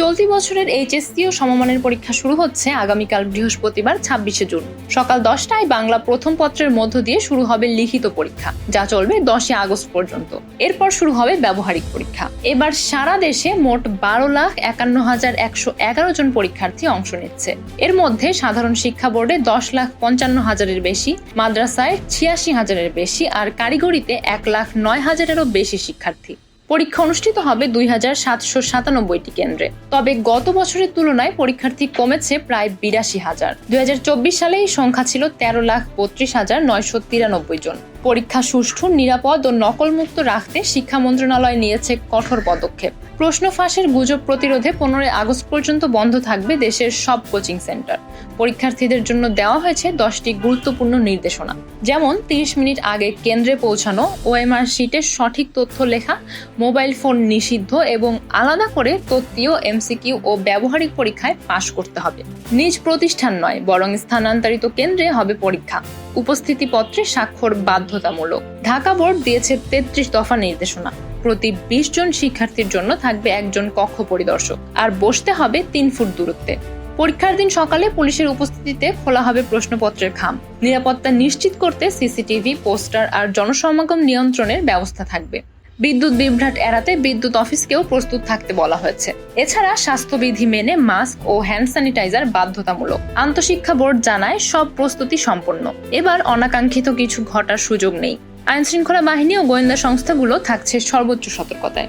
চলতি বছরের এইচএসসি ও সমমানের পরীক্ষা শুরু হচ্ছে আগামীকাল বৃহস্পতিবার, ছাব্বিশে জুন। সকাল দশটায় বাংলা প্রথম পত্রের মধ্য দিয়ে শুরু হবে লিখিত পরীক্ষা, যা চলবে দশই আগস্ট পর্যন্ত। এরপর শুরু হবে ব্যবহারিক পরীক্ষা। এবার সারা দেশে মোট বারো লাখ একান্ন হাজার একশো এগারো জন পরীক্ষার্থী অংশ নিচ্ছে। এর মধ্যে সাধারণ শিক্ষা বোর্ডে দশ লাখ পঞ্চান্ন হাজারের বেশি, মাদ্রাসায় ছিয়াশি হাজারের বেশি, আর কারিগরিতে এক লাখ নয় হাজারেরও বেশি শিক্ষার্থী। পরীক্ষা অনুষ্ঠিত হবে দুই হাজার সাতশো সাতানব্বইটি কেন্দ্রে। তবে গত বছরের তুলনায় পরীক্ষার্থী কমেছে প্রায় বিরাশি হাজার। দুই সালে এই সংখ্যা ছিল তেরো লাখ বত্রিশ হাজার নয়শো তিরানব্বই জন। পরীক্ষা সুষ্ঠু, নিরাপদ ও নকলমুক্ত রাখতে শিক্ষা মন্ত্রণালয় নিয়েছে কঠোর পদক্ষেপ। প্রশ্ন ফাঁসের গুজব প্রতিরোধে পনেরোই আগস্ট পর্যন্ত বন্ধ থাকবে দেশের সব কোচিং সেন্টার। পরীক্ষার্থীদের জন্য দেওয়া হয়েছে দশটি গুরুত্বপূর্ণ নির্দেশনা। যেমন, তিরিশ মিনিট আগে কেন্দ্রে পৌঁছানো, ওএমআর শিটে সঠিক তথ্য লেখা, মোবাইল ফোন নিষিদ্ধ এবং আলাদা করে তত্ত্বীয়, এমসিকিউ ও ব্যবহারিক পরীক্ষায় পাশ করতে হবে। নিজ প্রতিষ্ঠান নয়, বরং স্থানান্তরিত কেন্দ্রে হবে পরীক্ষা। উপস্থিতিপত্রে স্বাক্ষর বাধ্যতামূলক। ঢাকা বোর্ড দিয়েছে তেত্রিশ দফা নির্দেশনা। প্রতি বিশ জন শিক্ষার্থীর জন্য থাকবে একজন কক্ষ পরিদর্শক, আর বসতে হবে তিন ফুট দূরত্বে। পরীক্ষার দিন সকালে পুলিশের উপস্থিতিতে খোলা হবে প্রশ্নপত্রের খাম। নিরাপত্তা নিশ্চিত করতে সিসিটিভি, পোস্টার আর জনসমাগম নিয়ন্ত্রণের ব্যবস্থা থাকবে। বিদ্যুৎ বিভ্রাট এড়াতে বিদ্যুৎ অফিসকেও প্রস্তুত থাকতে বলা হয়েছে। এছাড়া স্বাস্থ্যবিধি মেনে মাস্ক ও হ্যান্ড স্যানিটাইজার বাধ্যতামূলক। আন্তঃশিক্ষা বোর্ড জানায় সব প্রস্তুতি সম্পন্ন। এবার অনাকাঙ্ক্ষিত কিছু ঘটার সুযোগ নেই। আইনশৃঙ্খলা বাহিনী ও গোয়েন্দা সংস্থাগুলো থাকছে সর্বোচ্চ সতর্কতায়।